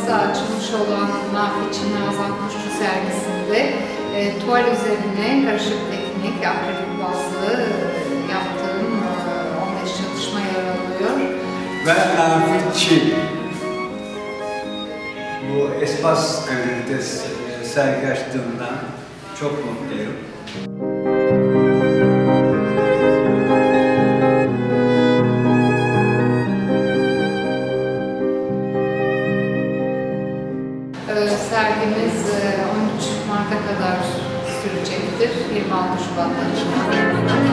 Paris'te açılmış olan Nafi Çin'i Azaltmışçı sergisinde e, tuval üzerine karışık teknik, akrilik bazlı e, yaptığım e, 15 çalışma yer alıyor. Ve Nafi Çin bu Espas evinde sergi açtığımdan çok mutluyum. Ee, sergimiz e, 13 Mart'a kadar sürecektir. 26 Şubat'ta açılacak.